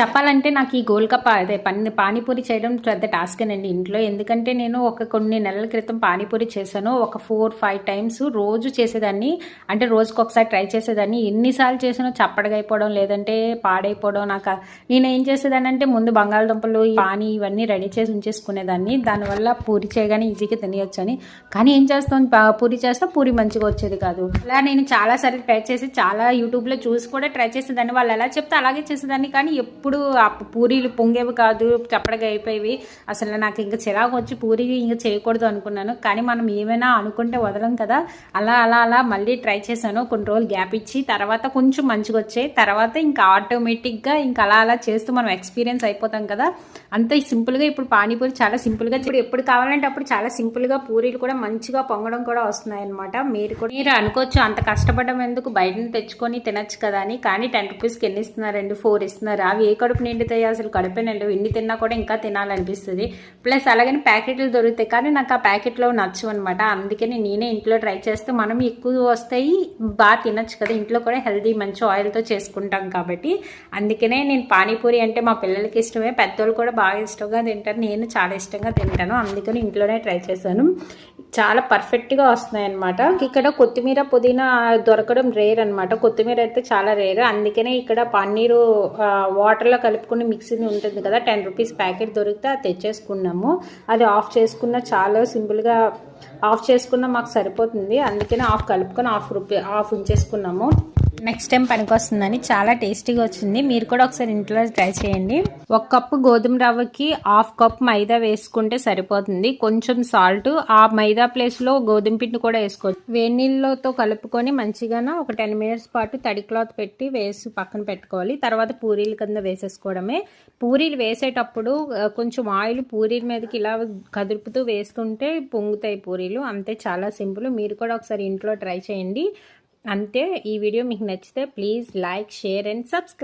చెప్పాలంటే నాకు ఈ గోల్గప్ప అదే పని పానీపూరి చేయడం పెద్ద టాస్క్ అండి ఇంట్లో. ఎందుకంటే నేను ఒక కొన్ని నెలల క్రితం పానీపూరి చేశాను. ఒక ఫోర్ ఫైవ్ టైమ్స్ రోజు చేసేదాన్ని. అంటే రోజుకి ఒకసారి ట్రై చేసేదాన్ని. ఎన్నిసార్లు చేసానో చప్పడగా అయిపోవడం లేదంటే పాడైపోవడం నాకు నేను ఏం చేసేదాన్ని అంటే ముందు బంగాళదుంపలు పానీ ఇవన్నీ రెడీ చేసి ఉంచేసుకునేదాన్ని. దానివల్ల పూరి చేయగానే ఈజీగా తినేయచ్చు అని కానీ ఏం చేస్తాం? పూరి చేస్తే. పూరి మంచిగా వచ్చేది కాదు. అలా నేను చాలాసార్లు ట్రై చేసి చాలా యూట్యూబ్లో చూసి కూడా ట్రై చేసేదాన్ని. వాళ్ళు ఎలా చెప్తే అలాగే చేసేదాన్ని. కానీ ఎప్పుడు ఆ పూరీలు పొంగేవి కాదు చప్పడగా అయిపోయేవి. అసలు నాకు ఇంకా చిరాకు వచ్చి పూరీ ఇంకా చేయకూడదు అనుకున్నాను. కానీ మనం ఏమైనా అనుకుంటే వదలం కదా. అలా అలా అలా మళ్ళీ ట్రై చేశాను. కొన్ని రోజులు గ్యాప్ ఇచ్చి తర్వాత కొంచెం మంచిగా వచ్చాయి. తర్వాత ఇంకా ఆటోమేటిక్గా ఇంకా అలా అలా చేస్తూ మనం ఎక్స్పీరియన్స్ అయిపోతాం కదా. అంత సింపుల్గా ఇప్పుడు పానీపూరి చాలా సింపుల్గా ఇప్పుడు ఎప్పుడు కావాలంటే అప్పుడు చాలా సింపుల్గా పూరీలు కూడా మంచిగా పొంగడం కూడా వస్తున్నాయి అనమాట మీరు కూడా మీరు అనుకోవచ్చు అంత కష్టపడడం ఎందుకు? బయట నుంచి తెచ్చుకొని తినచ్చు కదా అని. కానీ టెన్ రూపీస్కి ఎన్ని ఇస్తున్నారండి ఫోర్ ఇస్తున్నారు. అవి ఏ కడుపు నిండుతాయి అసలు కడుపే నిండు ఎన్ని తిన్నా కూడా ఇంకా తినాలనిపిస్తుంది. ప్లస్ అలాగని ప్యాకెట్లు దొరుకుతాయి. కానీ నాకు ఆ ప్యాకెట్లో నచ్చు అనమాట అందుకని నేనే ఇంట్లో ట్రై చేస్తే మనం ఎక్కువ వస్తాయి బాగా తినచ్చు కదా. ఇంట్లో కూడా హెల్దీ మంచి ఆయిల్తో చేసుకుంటాం కాబట్టి. అందుకనే నేను పానీపూరి అంటే మా పిల్లలకి ఇష్టమే. పెద్దోళ్ళు కూడా బాగా ఇష్టంగా తింటారు. నేను చాలా ఇష్టంగా తింటాను. అందుకని ఇంట్లోనే ట్రై చేశాను. చాలా పర్ఫెక్ట్గా వస్తున్నాయి అనమాట ఇక్కడ కొత్తిమీర పుదీనా దొరకడం రేర్ అనమాట కొత్తిమీర అయితే చాలా రేర్. అందుకనే ఇక్కడ పన్నీరు వాటర్ వాటర్లో కలుపుకుని మిక్సీ ఉంటుంది కదా టెన్ రూపీస్ ప్యాకెట్ దొరికితే అది తెచ్చేసుకున్నాము. అది ఆఫ్ చేసుకున్న చాలా సింపుల్గా ఆఫ్ చేసుకున్న మాకు సరిపోతుంది. అందుకనే ఆఫ్ కలుపుకొని ఆఫ్ రూపీ ఆఫ్ ఉంచేసుకున్నాము. నెక్స్ట్ టైం పనికొస్తుందని చాలా టేస్టీగా వచ్చింది. మీరు కూడా ఒకసారి ఇంట్లో ట్రై చేయండి. ఒక కప్పు గోధుమ రవ్వకి హాఫ్ కప్ మైదా వేసుకుంటే సరిపోతుంది. కొంచెం సాల్ట్. ఆ మైదా ప్లేస్లో గోధుమ పిండి కూడా వేసుకోవచ్చు. వేడి నీళ్ళతో కలుపుకొని మంచిగా ఒక టెన్ మినిట్స్ పాటు తడి క్లాత్ పెట్టి వేసి పక్కన పెట్టుకోవాలి. తర్వాత పూరీల కింద వేసేసుకోవడమే. పూరీలు వేసేటప్పుడు కొంచెం ఆయిల్ పూరీల మీదకి ఇలా కదుపుతూ వేస్తుంటే పొంగుతాయి పూరీలు. అంతే చాలా సింపుల్. మీరు కూడా ఒకసారి ఇంట్లో ట్రై చేయండి. అంతే ఈ వీడియో మీకు నచ్చితే please like share and subscribe.